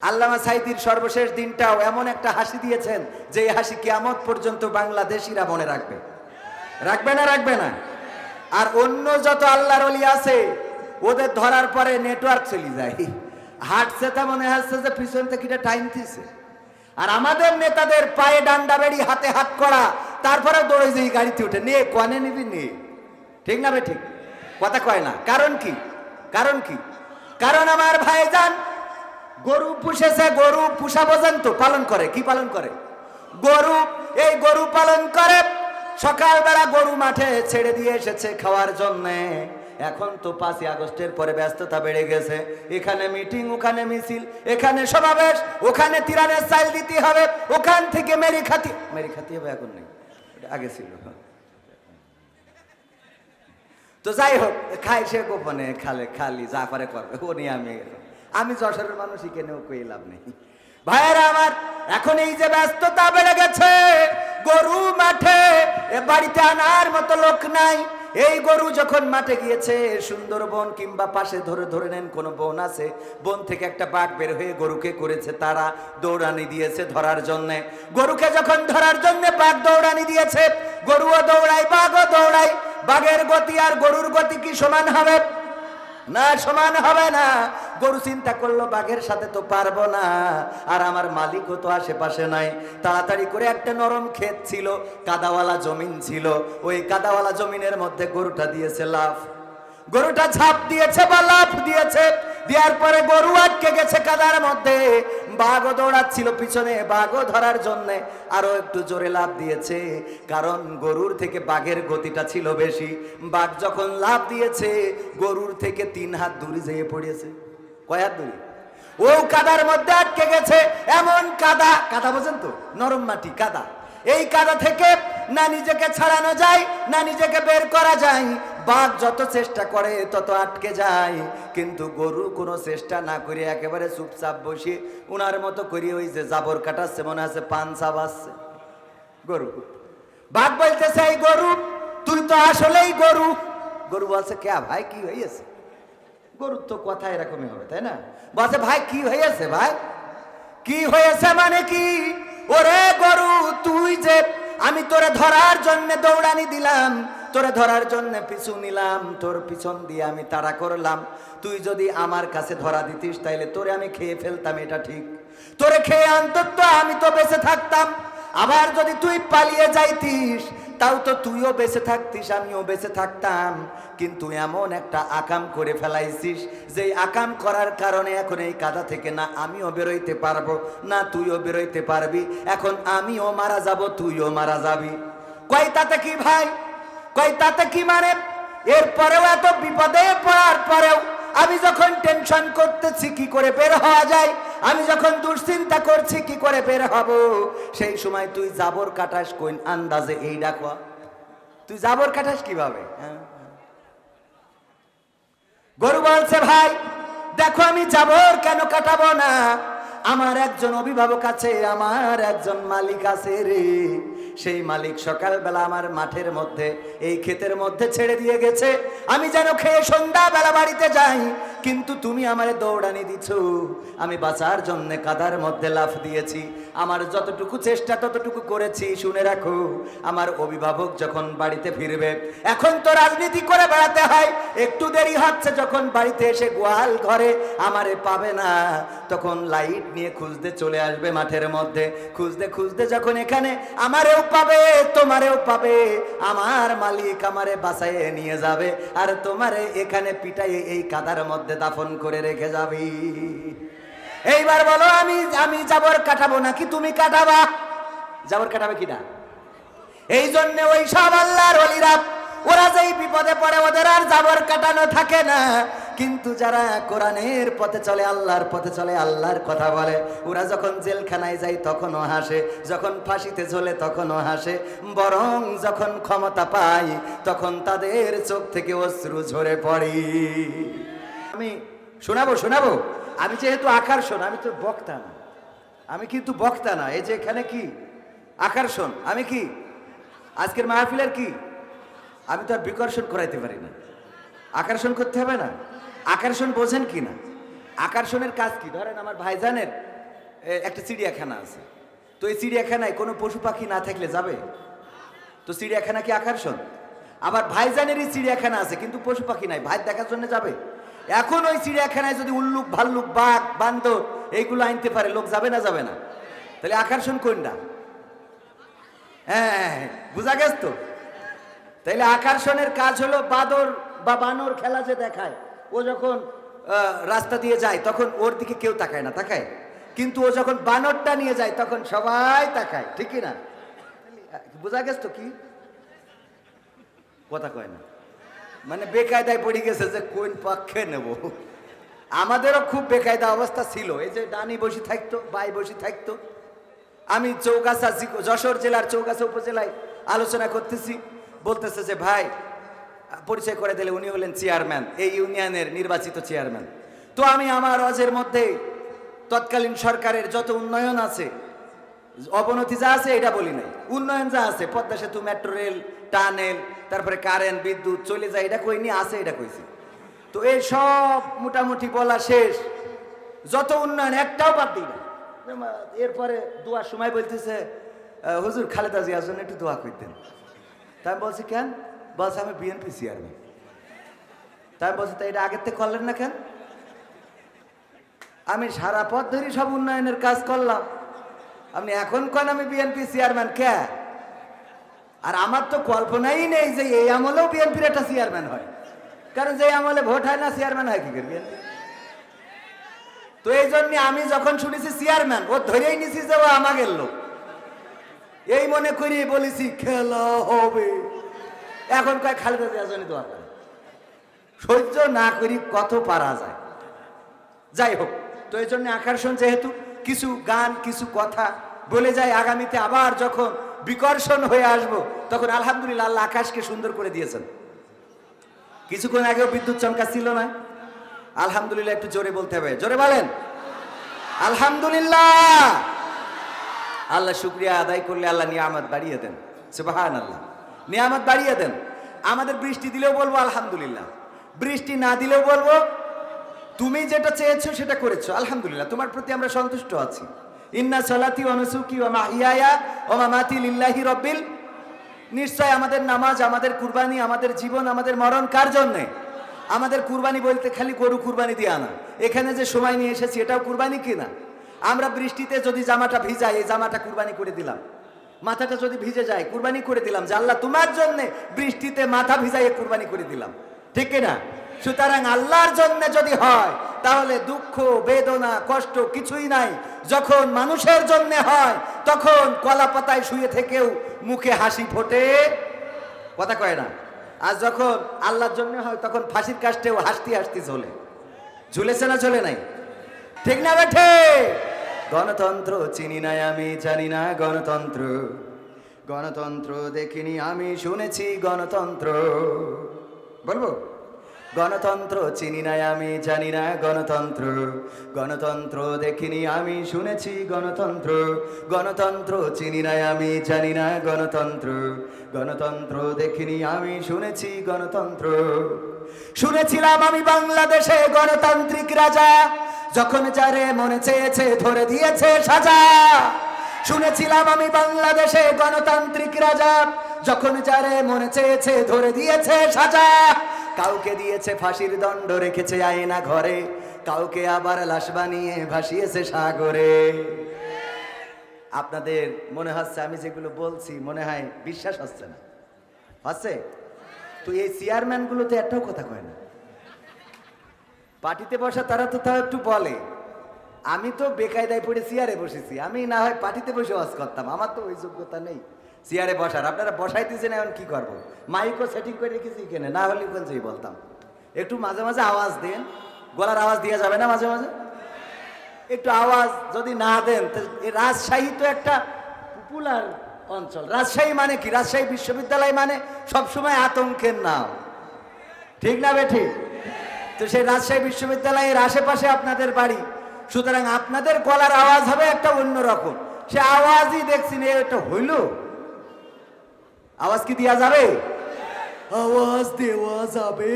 আল্লামা সাইদির সর্বশেষ দিনটাও এমন একটা হাসি দিয়েছেন যে এই হাসি কিয়ামত পর্যন্ত বাংলাদেশিরা মনে রাখবে। রাখবে না রাখবে না? আর অন্য যত আল্লাহর অলি আছে, ওদের ধরার পরে নেটওয়ার্ক চলে যায়। হাঁটছে তা মনে হচ্ছে যে পিছন থেকে টাইম দিছে। আর আমাদের নেতাদের পায়ে ডান্ডা বেড়ি হাতে হাত করা তারপরে দৌড়ে যে গাড়িতে উঠে। নিয়ে কনে নিবি? নে। ঠিক না বে ঠিক? কথা কয় না। কারণ কি? কারণ কি? কারণ আমার ভাইজান গরু পুষেছে, গরু পুষা পর্যন্ত পালন করে। কি পালন করে? গরু, এই গরু পালন করে। সকালবেলা গরু মাঠে ছেড়ে দিয়ে এসেছে খাওয়ার জন্যে। এখন তো পাঁচই আগস্টের পরে ব্যস্ততা বেড়ে গেছে। এখানে মিটিং, ওখানে মিছিল, এখানে সমাবেশ, ওখানে তিরানের চাল দিতে হবে, ওখান থেকে মেরি খাতি মেরি খাতি হবে এখন নেই। আগে ছিল। তো যাই হোক খাই সে গোপনে, খালে, খালি, যা করে করবে, ও নিয়ে আমি আমি যশোরের মানুষ, এখানেও কই লাভ নেই। ভাইয়েরা আমার, এখন এই যে ব্যস্ততা বেড়ে গেছে, গরু মাঠে, এ বাড়িতে আনার মতো লোক নাই। এই গরু যখন মাঠে গিয়েছে, সুন্দর বন কিংবা পাশে ধরে ধরে নেন কোনো বন আছে, বন থেকে একটা বাঘ বের হয়ে গরুকে করেছে, তারা দৌড়ানি দিয়েছে ধরার জন্যে। গরুকে যখন ধরার জন্য বাঘ দৌড়ানি দিয়েছে, গরুও দৌড়ায়, বাঘও দৌড়ায়। বাঘের গতি আর গরুর গতি কি সমান হবে? না, সমান হবে না। গরু চিন্তা করল, বাঘের সাথে তো পারব না। আর আমার মালিকও তো আশেপাশে নাই। তাড়াতাড়ি করে একটা নরম ক্ষেত ছিল, কাদাওয়ালা জমিন ছিল। ওই কাদাওয়ালা জমিনের মধ্যে গরুটা দিয়েছে লাভ গরুটা ঝাঁপ দিয়েছে বা লাভ দিয়েছে। দেওয়ার পরে গরু আটকে গেছে কাদার মধ্যে। বাঘও দৌড়াচ্ছিল পিছনে, বাঘও ধরার জন্যে আরও একটু জোরে লাভ দিয়েছে। কারণ গরুর থেকে বাঘের গতিটা ছিল বেশি। বাঘ যখন লাভ দিয়েছে, গরুর থেকে তিন হাত দূরে যেয়ে পড়েছে। কয় হাত দূরে? ও কাদার মধ্যে আটকে গেছে, এমন কাদা। কাদা বোঝেন তো? নরম মাটি, কাদা। এই কাদা থেকে না নিজেকে ছাড়ানো যায়, না নিজেকে বের করা যায়। বাঘ যত চেষ্টা করে, তত আটকে যায়। কিন্তু গরু কোনো চেষ্টা না করে একেবারে চুপচাপ বসে উনার মতো করে ওই যে জাবর কাটাচ্ছে, মনে আছে পান চাবাচ্ছে গরু। বাঘ বলতেছে এই গরু, তুই তো আসলেই গরু। গরু বলছে, কে ভাই, কি হয়েছে গরুর তো কথা এরকমই হবে, তাই না? বলছে, ভাই, কি হয়েছে ভাই? কি হয়েছে মানে কি? ওরে গরু, তুই যে আমি তোরে ধরার জন্য দৌড়ানি দিলাম তোরে ধরার জন্য পিছু নিলাম, তোর পিছন দিয়ে আমি তাড়া করলাম। তুই যদি আমার কাছে ধরা দিতিস, তাইলে তোরে আমি খেয়ে ফেলতাম, এটা ঠিক। তোরে খেয়ে অন্তত আমি তো বেঁচে থাকতাম। আবার যদি তুই পালিয়ে যাইতিস, তাও তো তুইও বেঁচে থাকতিস, আমিও বেঁচে থাকতাম। কিন্তু এমন একটা আকাম করে ফেলাইছিস যে আকাম করার কারণে এখন এই কাদা থেকে না আমিও বেরোইতে পারব, না তুইও বেরোইতে পারবি। এখন আমিও মারা যাব, তুইও মারা যাবি। কয় তাতে কি ভাই? কয়, তাতে কি মানে? এরপরেও এত বিপদে পড়ার পরেও আমি যখন টেনশন করতেছি, কি করে বের হওয়া যায়? আমি যখন দুশ্চিন্তা করছি, কি করে বের হব? সেই সময় তুই জাবর কাটাস কোন আন্দাজে এই ডাকো। তুই জাবর কাটাস কীভাবে? হ্যাঁ? গরু বলছে, ভাই, দেখো আমি জাবর কেন কাটাবো না? আমার একজন অভিভাবক আছে, আমার একজন মালিক আছে রে। সেই মালিক সকালবেলা আমার মাঠের মধ্যে, এই ক্ষেতের মধ্যে ছেড়ে দিয়ে গেছে। আমি যেন খেয়ে সন্ধ্যা বেলা বাড়িতে যাই, কিন্তু তুমি আমারে দৌড়ানি দিছ। আমি বাঁচার জন্য কাদার মধ্যে লাফ দিয়েছি। আমার যতটুকু চেষ্টা ততটুকু করেছি, শুনে রাখো, আমার অভিভাবক যখন বাড়িতে ফিরবে, এখন তো রাজনীতি করে বেড়াতে হয়। একটু দেরি হচ্ছে যখন বাড়িতে এসে গোয়াল ঘরে আমারে পাবে না। তখন লাইট নিয়ে খুঁজতে চলে আসবে মাঠের মধ্যে। খুঁজতে খুঁজতে যখন এখানে আমারেও পাবে, তোমারেও পাবে। আমার মালিক আমারে বাসায় নিয়ে যাবে আর তোমারে এখানে পিটাইয়ে এই কাদার মধ্যে দাফন করে রেখে যাবি। এইবার বলো, আমি আমি জাবর কাটাবো নাকি তুমি কাটাবা? জাবর কাটাবে কিনা? এই জন্য ওই সব আল্লাহর অলিরা ওরা যেই বিপদে পড়ে ওদের আর জাবর কাটানো থাকে না। কিন্তু যারা কোরআনের পথে চলে, আল্লাহর পথে চলে, আল্লাহর কথা বলে, ওরা যখন জেলখানায় যায় তখনও হাসে, যখন ফাঁসিতে চলে তখনও হাসে, বরং যখন ক্ষমতা পায়, তখন তাদের চোখ থেকে অশ্রু ঝরে পড়ে। আমি শোনাবো শোনাবো? আমি যেহেতু আকর্ষণ, আমি তো বক্তা না। আমি কিন্তু বক্তা না। এই যে এখানে কি? আকর্ষণ। আমি কি? আজকের মাহফিলের কি? আমি তো আর বিকর্ষণ করাইতে পারি না। আকর্ষণ করতে হবে না? আকর্ষণ বোঝেন কি না? আকর্ষণের কাজ কি? ধরেন আমার ভাইজানের একটা চিড়িয়াখানা আছে। তো এই চিড়িয়াখানায় কোনো পশু পাখি না থাকলে যাবে? তো চিড়িয়াখানা কি আকর্ষণ? আবার ভাইজানেরই চিড়িয়াখানা আছে, কিন্তু পশু পাখি নাই, ভাই দেখার জন্য যাবে? এখন ওই চিড়িয়াখানায় যদি উল্লুক, ভাল্লুক, বাঘ, বান্দর, এইগুলো আনতে পারে, লোক যাবে না যাবে না? তাহলে আকর্ষণ কোনটা? হ্যাঁ বুঝা গেছ তো? তাইলে আকর্ষণের কাজ হলো বাদর বা বানর খেলা যে দেখায়। ও যখন রাস্তা দিয়ে যায়, তখন ওর দিকে কেউ তাকায় না, তাকায়। কিন্তু ও যখন বানরটা নিয়ে যায়, তখন সবাই তাকায়, ঠিক না? বোঝা গেছ তো কি? কথা কয় না। মানে বেকায়দায় পড়ে গেছে যে কোন পক্ষে নেব? আমাদেরও খুব বেকায়দা অবস্থা ছিল। এই যে ডানি বসে থাকতো বাই বসে থাকতো। আমি চৌগাছা, যশোর জেলার চৌগাছা উপজেলায় আলোচনা করতেছি। বলতেছে যে, ভাই পরিচয় করে দিলে উনি হলেন চেয়ারম্যান, এই ইউনিয়নের নির্বাচিত চেয়ারম্যান। তো আমি আমার অজের মধ্যে তৎকালীন সরকারের যত উন্নয়ন আছে, অবনতি যা আছে এটা বলি নাই। উন্নয়ন যা আছে, পদ্মা সেতু, মেট্রো রেল, টানেল, তারপরে কারেন্ট, বিদ্যুৎ, চলে যায়, এটা কইনি, আছে এটা কইছি। তো এই সব মোটামুটি বলা শেষ। যত উন্নয়ন, একটাও বাদ দিই না এরপরে দোয়ার সময় বলতেছে হুজুর খালেদা জিয়ার জন্য একটু দোয়া করতেন তাই বলছি, কেন? বলছে আমি বিএনপি চেয়ারম্যান তাই বলছি তাই এটা আগের থেকে করলেন না কেন? আমি সারা পথ ধরে সব উন্নয়নের কাজ করলাম। আপনি এখন কোন আমি বিএনপি চেয়ারম্যান কে? আর আমার তো কল্পনাই নেই যে এই আমলেও বিএনপির একটা চেয়ারম্যান হয়। কারণ যে আমলে ভোট হয় না চেয়ারম্যান হয় কি করে বিএনপি? তো এই জন্য আমি যখন শুনেছি চেয়ারম্যান ও ধরেই নিছি যে ও আমাকে লোক। এই মনে করি বলেছি, খেলা হবে। এখন কয় জিয়ার জন্য দোয়া করে। সহ্য না করি কত পারা যায়। যাই হোক, তো এই জন্য আকর্ষণ যেহেতু, কিছু গান, কিছু কথা বলে যায় আগামীতে, আবার যখন বিকর্ষণ হয়ে আসব, তখন আলহামদুলিল্লাহ আল্লাহ আকাশকে সুন্দর করে দিয়েছেন। কিছুক্ষণ আগেও বিদ্যুৎ চমকা ছিল না। আলহামদুলিল্লাহ একটু জোরে বলতে হবে। জোরে বলেন। আলহামদুলিল্লাহ। আল্লাহ শুক্রিয়া আদায় করলে আল্লাহ নিয়ামত বাড়িয়ে দেন। সুবাহান আল্লাহ নিয়ামত বাড়িয়ে দেন। আমাদের বৃষ্টি দিলেও বলব আলহামদুলিল্লাহ। বৃষ্টি না দিলেও বলব, তুমি যেটা চেয়েছো সেটা করেছ, আলহামদুলিল্লাহ। তোমার প্রতি আমরা সন্তুষ্ট আছি। ইন্না সলাতি অনুসুকি ও মাহিয়ায়া ও মামাতি লিল্লাহি রব্বিল। নিশ্চয় আমাদের নামাজ, আমাদের কুরবানি, আমাদের জীবন, আমাদের মরণ কার জন্যে? আমাদের কুরবানি বলতে খালি গরু কুরবানি দিয়ে আনা এখানে যে সময় নিয়ে এসেছি, এটাও কুরবানি কিনা? আমরা বৃষ্টিতে যদি জামাটা ভিজাই, এই জামাটা কুরবানি করে দিলাম। মাথাটা যদি ভিজে যায়, কুরবানি করে দিলাম যে আল্লাহ, তোমার জন্য বৃষ্টিতে মাথা ভিজাইয়ে কুরবানি করে দিলাম। ঠিক না সুতরাং আল্লাহর জন্য যদি হয়, তাহলে দুঃখ, বেদনা, কষ্ট কিছুই নাই। যখন মানুষের জন্য হয়, তখন কলা পাতায় শুয়ে থেকেও মুখে হাসি ফোটে। কথা কয় না? আর যখন আল্লাহর জন্য হয়, তখন ফাঁসির কাস্টেও হাসতে হাসতে ঝোলে। ঝুলেছে না চলে নাই? ঠিক না বেঠে? গণতন্ত্র চিনি নাই আমি জানি না গণতন্ত্র। গণতন্ত্র দেখিনি, আমি শুনেছি গণতন্ত্র। বলব? গণতন্ত্র চিনি নাই আমি জানি না গণতন্ত্র। গণতন্ত্র দেখিনি, আমি শুনেছি গণতন্ত্র। গণতন্ত্র চিনি নাই আমি জানি না গণতন্ত্র। গণতন্ত্র দেখিনি, আমি শুনেছি গণতন্ত্র। শুনেছিলাম আমি বাংলাদেশে গণতান্ত্রিক রাজা। যখন যারে মনে চেয়েছে, ধরে দিয়েছে সাজা। শুনেছিলাম আমি বাংলাদেশে গণতান্ত্রিক রাজা। যখন যারে মনে চেয়েছে, ধরে দিয়েছে সাজা। কাউকে দিয়েছে ফাঁসির দণ্ড, রেখেছে আয়না ঘরে। কাউকে আবার লাশ বানিয়ে ভাসিয়েছে সাগরে। আপনাদের মনে হচ্ছে আমি যেগুলো বলছি, মনে হয় বিশ্বাস হচ্ছে না। হচ্ছে? তো এই চেয়ারম্যানগুলোতে একটাও কথা কয় না। পার্টিতে বসা তারা তো তাও একটু বলে। আমি তো বেকায়দায় পড়ে চেয়ারে বসেছি। আমি না হয় পার্টিতে বসে ওয়াজ করতাম। আমার তো ওই যোগ্যতা নেই চেয়ারে বসার। আপনারা বসাইতেছেন, এখন কি করব? মাইকও সেটিং করে রেখেছি এখানে। না হলে ওখান থেকে বলতাম। একটু মাঝে মাঝে আওয়াজ দেন। গলার আওয়াজ দেওয়া যাবে না মাঝে মাঝে? একটু আওয়াজ যদি না দেন রাজশাহী তো একটা পপুলার অঞ্চল। রাজশাহী মানে কি? রাজশাহী বিশ্ববিদ্যালয় মানে সবসময় আতঙ্কের নাম। ঠিক না বে ঠিক? তো সেই রাজশাহী বিশ্ববিদ্যালয়ের আশেপাশে আপনাদের বাড়ি। সুতরাং আপনাদের গলার আওয়াজ হবে একটা অন্যরকম সে আওয়াজই দেখছি না এটা হইল। আওয়াজ কি দেওয়া যাবে? আওয়াজ দেওয়া যাবে।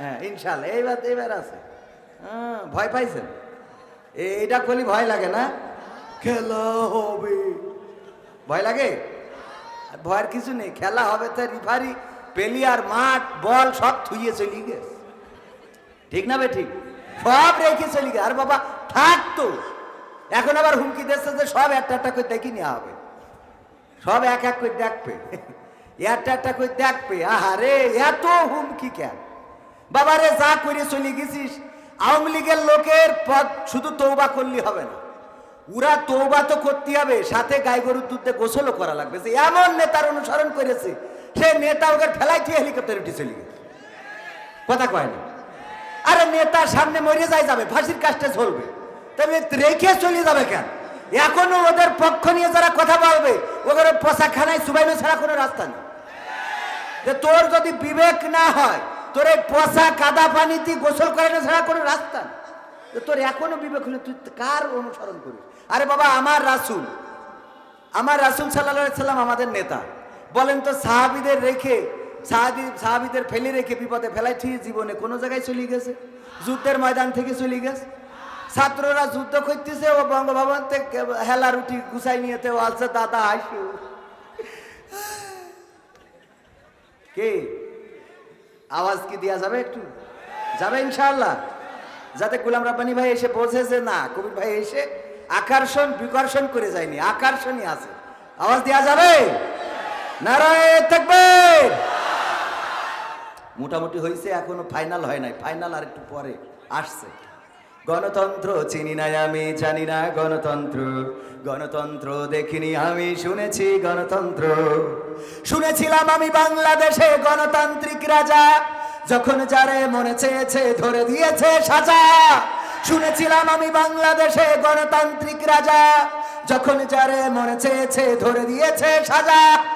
হ্যাঁ ইনশাল্লাহ এইবার এবার আছে। হ্যাঁ ভয় পাইছেন? এটা করলে ভয় লাগে না? খেলা হবে। ভয় লাগে? ভয়ের কিছু নেই, খেলা হবে তো রিফারি পেলিয়ার মাঠ, বল সব থুইয়ে চলি গেছে ঠিক না বে ঠিক সব রেখে চলি গে। আর বাবা থাকতো এখন আবার হুমকি দিচ্ছে যে সব একটা একটা করে দেখি নেওয়া হবে। সব এক এক করে দেখবে। একটা একটা করে দেখবে। আহারে, এত হুমকি কেন? বাবা রে, যা করে চলে গেছিস, আওয়ামী লীগের লোকের পদ শুধু তৌবা করলে হবে না। উরা তৌবা তো করতে হবে, সাথে গাই গরুর দুধে গোসলও করা লাগবে। যে এমন নেতার অনুসরণ করেছে সে নেতা ওকে ফেলাই দিয়ে হেলিকপ্টার উঠে চলে গেছে। কথা কয় না। আরে নেতার সামনে মরে যাই যাবে, ফাঁসির কাজটা চলবে। তবে রেখে চলে যাবে কেন? এখনও ওদের পক্ষ নিয়ে যারা কথা বলবে, ওদের পোশাকখানায় সুবাইনো ছাড়া কোনো রাস্তা নেই। যে তোর যদি বিবেক না হয়, তোর এই পচা কাদা পানিতে গোসল করানো ছাড়া কোনো রাস্তা নেই। তোর এখনও বিবেক হলে তুই কার অনুসরণ করিস? আরে বাবা, আমার রাসুল আমার রাসুল সাল্লাহ সাল্লাম আমাদের নেতা। বলেন তো সাহাবিদের রেখে, সাহাবি, সাহাবিদের ফেলে রেখে বিপদে ফেলাই ঠিক জীবনে কোনো জায়গায় চলে গেছে? যুদ্ধের ময়দান থেকে চলে গেছে? ছাত্ররা যুদ্ধ করতেছে, ও বঙ্গভবন থেকে হেলা রুটি গুছাই নিয়েতে ও আসছে দাদা আইসু কে? আওয়াজ কি দেওয়া যাবে একটু? যাবে ইনশাআল্লাহ। যাতে গুলাম রাব্বানি ভাই এসে বোঝেছে না, কবির ভাই এসে আকর্ষণ, বিকর্ষণ করে যায়নি, আকর্ষণই আছে। আওয়াজ দেওয়া যাবে? মোটামুটি হয়েছে এখনও ফাইনাল হয় নাই। ফাইনাল আর একটু পরে আসছে। গণতন্ত্র চিনি নাই আমি, জানি না গণতন্ত্র। গণতন্ত্র দেখিনি আমি, শুনেছি গণতন্ত্র। শুনেছিলাম আমি বাংলাদেশে গণতান্ত্রিক রাজা। যখন যারে মনে চেয়েছে, ধরে দিয়েছে সাজা। শুনেছিলাম আমি বাংলাদেশে গণতান্ত্রিক রাজা। যখন যারে মনে চেয়েছে, ধরে দিয়েছে সাজা।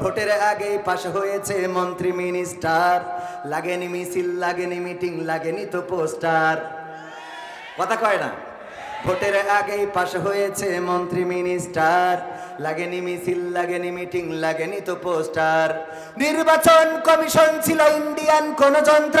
ভোটের আগে পাশ হয়েছে মন্ত্রী, মিনিস্টার। লাগেনি মিছিল, লাগেনি মিটিং, লাগেনি তো পোস্টার। কথা কয় না? ভোটের আগেই পাশ হয়েছে মন্ত্রী, মিনিস্টার। লাগেনি মিছিল, লাগেনি মিটিং, লাগেনি তো পোস্টার। নির্বাচন কমিশন ছিল ইন্ডিয়ান কোন যন্ত্র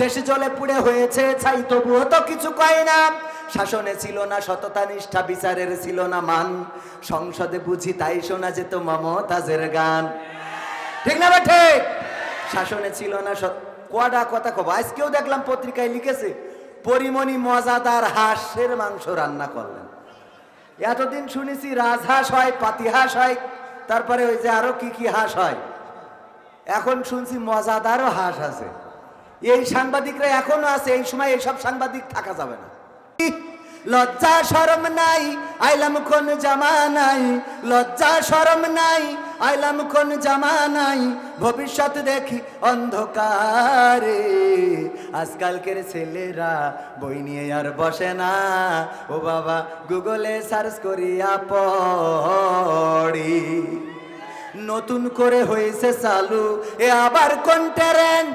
দেশে জলে পুড়ে হয়েছে, ছাই তবুও তো কিছু কয় না। শাসনে ছিল না সততা, নিষ্ঠা, বিচারের ছিল না মান। সংসদে বুঝি তাই শোনা যেত মমতাজের গান। ঠিক না ঠিক? শাসনে ছিল না কডা কথা কব? আজকেও দেখলাম পত্রিকায় লিখেছে, পরিমণি মজাদার হাঁসের মাংস রান্না করলেন। এতদিন শুনেছি রাজহাঁস হয় পাতিহাঁস হয়, তারপরে ওই যে আরও কি কি হাঁস হয়। এখন শুনছি মজাদারও হাঁস আছে। এই সাংবাদিকরা এখনও আছে, এই সময় এইসব সাংবাদিক থাকা যাবে না। লজ্জা, শরম নাই, আইলাম কোন জামা নাই। লজ্জা, শরম নাই, আইলাম কোন জামা নাই। ভবিষ্যৎ দেখি অন্ধকারে। আজকালকের ছেলেরা বই নিয়ে আর বসে না। ও বাবা, গুগলে সার্চ করিয়া পড়ি। নতুন করে হয়েছে চালু। এ আবার কোন ট্যারেন্ট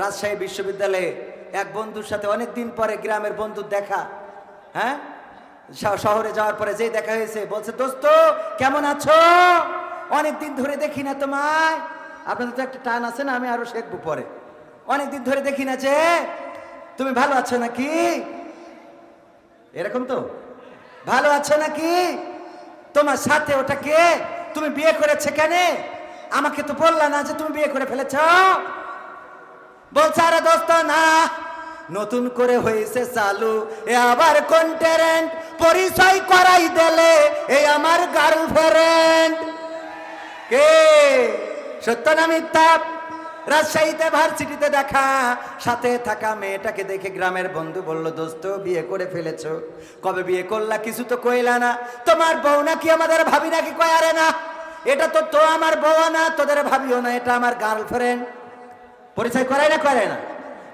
রাজশাহী বিশ্ববিদ্যালয়ে এক বন্ধুর সাথে অনেক দিন পরে গ্রামের বন্ধুর দেখা হ্যাঁ? শহরে যাওয়ার পরে যেই দেখা হয়েছে, বলছে, দোস্ত, কেমন আছো? অনেক দিন ধরে দেখি না তোমায়। আপনাদের তো একটা টান আছে না, আমি আরও শেখবো পরে। অনেক দিন ধরে দেখি না যে, তুমি ভালো আছো নাকি? এরকম তো? ভালো আছো নাকি? তোমার সাথে ওটা কে তুমি বিয়ে করেছে কেন? আমাকে তো বললা না যে তুমি বিয়ে করে ফেলেছ। বলছে দোস্ত, না, নতুন করে হয়েছে চালু। এ আবার কন্টেরেন্ট পরিচয় করাই দিলে, এ আমার গার্লফ্রেন্ড কে? সত্য না মিথ্যা? রাজশাহীতে, ভার্সিটিতে দেখা, সাথে থাকা মেয়েটাকে দেখে গ্রামের বন্ধু বলল, দোস্ত, বিয়ে করে ফেলেছো। কবে বিয়ে করলা কিছু তো কইলা না। তোমার বউ নাকি আমাদের ভাবি নাকি কয়, আরে না, এটা তো তো আমার বউ না, তোদের ভাবিও না, এটা আমার গার্লফ্রেন্ড পরিচয় করায় না করে না।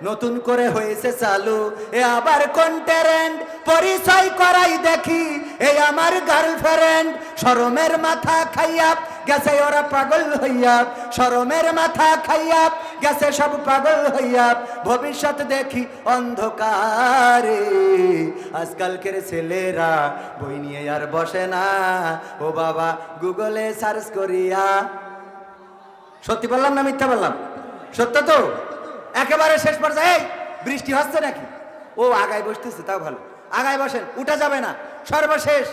নতুন করে হয়েছে চালু। এ আবার কন্টেরেন্ট পরিচয় করাই দেখি এই আমার গার্লফ্রেন্ড শরমের মাথা খাইয়া গেছে, ওরা পাগল হইয়া। শরমের মাথা খাইয়া গেছে, সব পাগল হইয়া। ভবিষ্যৎ দেখি অন্ধকারে। আজকালকের ছেলেরা বই নিয়ে আর বসে না। ও বাবা গুগলে সার্চ করিয়া। সত্যি বললাম না মিথ্যা বললাম? সত্য তো? একেবারে শেষ পর্যায়ে বৃষ্টি হচ্ছে নাকি? ও, আগায় বসতেছে, তাও ভালো। আগায় বসেন, উঠা যাবে না। সর্বশেষ,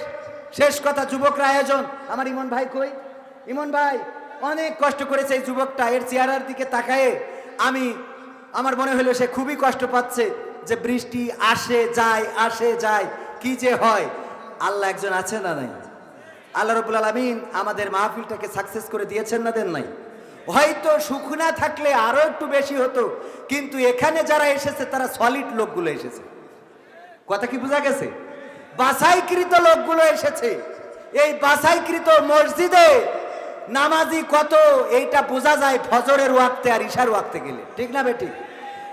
শেষ কথা, যুবকরা আয়োজন। আমার ইমন ভাই কই? ইমন ভাই, অনেক কষ্ট করেছে এই যুবকটা, এর চেহারার দিকে তাকায়ে। আমি, আমার মনে হলো সে খুবই কষ্ট পাচ্ছে যে বৃষ্টি আসে, যায় আসে, যায়, কি যে হয়। আল্লাহ একজন আছে না নাই? আল্লাহ রবুল আলমিন আমাদের মাহফিলটাকে সাকসেস করে দিয়েছেন না দেন নাই? হয়তো শুকনা থাকলে আরও একটু বেশি হতো, কিন্তু এখানে যারা এসেছে, তারা সলিড লোকগুলো এসেছে। কথা কি বোঝা গেছে? বাছাইকৃত লোকগুলো এসেছে। এই বাছাইকৃত মসজিদে নামাজি কত, এইটা বোঝা যায় ফজরের ওয়াক্তে আর ইশার ওয়াক্তে গেলে। ঠিক না বেটি?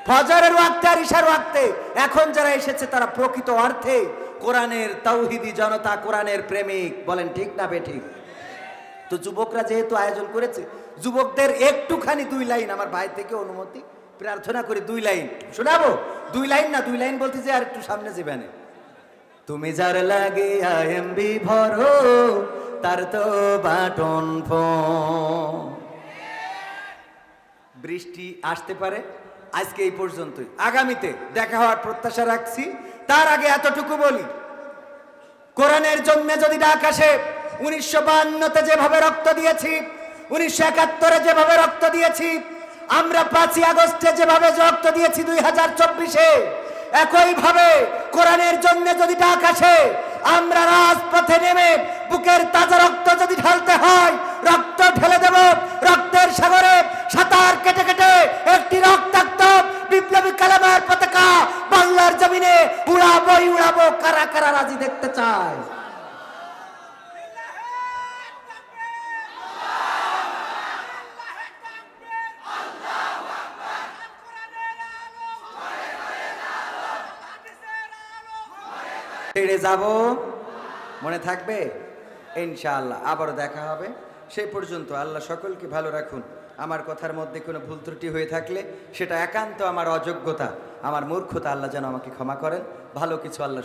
ফজরের ওয়াক্তে আর ইশার ওয়াক্তে এখন যারা এসেছে, তারা প্রকৃত অর্থে কোরআনের তৌহিদি জনতা, কোরআনের প্রেমিক। বলেন ঠিক না বেঠিক তো যুবকরা যেহেতু আয়োজন করেছে যুবকদের একটুখানি দুই লাইন, আমার ভাই থেকে অনুমতি, প্রার্থনা করি দুই লাইন। শোনাবো? দুই লাইন না দুই লাইন বলতে যে আর একটু সামনে যাবেন তুমি যার লাগে এমবি ভরো, তার তো বাটন বৃষ্টি আসতে পারে, আজকে এই পর্যন্তই। আগামীতে দেখা হওয়ার প্রত্যাশা রাখছি। তার আগে এতটুকু বলি, কোরআনের জন্য যদি ডাক আসে, উনিশশো বান্নতে যেভাবে রক্ত দিয়েছি উনিশশো একাত্তরে যেভাবে রক্ত দিয়েছি, আমরা পাঁচই আগস্টে যেভাবে রক্ত দিয়েছি দুই হাজার চব্বিশে, একইভাবে কোরআনের জন্য যদি ডাক আসে, আমরা রাজপথে নেমে বুকের তাজা রক্ত যদি ঢালতে হয়, রক্ত ঢেলে দেব, রক্তের সাগরে সাঁতার কেটে কেটে একটি রক্তাক্ত বিপ্লবী কালামের পতাকা বাংলার জমিনে উড়াবই উড়াবো, কারা কারা রাজি দেখতে চায়? ছেড়ে যাব? মনে থাকবে? ইনশাআল্লাহ, আবারও দেখা হবে। সেই পর্যন্ত আল্লাহ সকলকে ভালো রাখুন। আমার কথার মধ্যে কোনো ভুল ত্রুটি হয়ে থাকলে সেটা একান্ত আমার অযোগ্যতা, আমার মূর্খতা আল্লাহ যেন আমাকে ক্ষমা করেন। ভালো কিছু আল্লাহ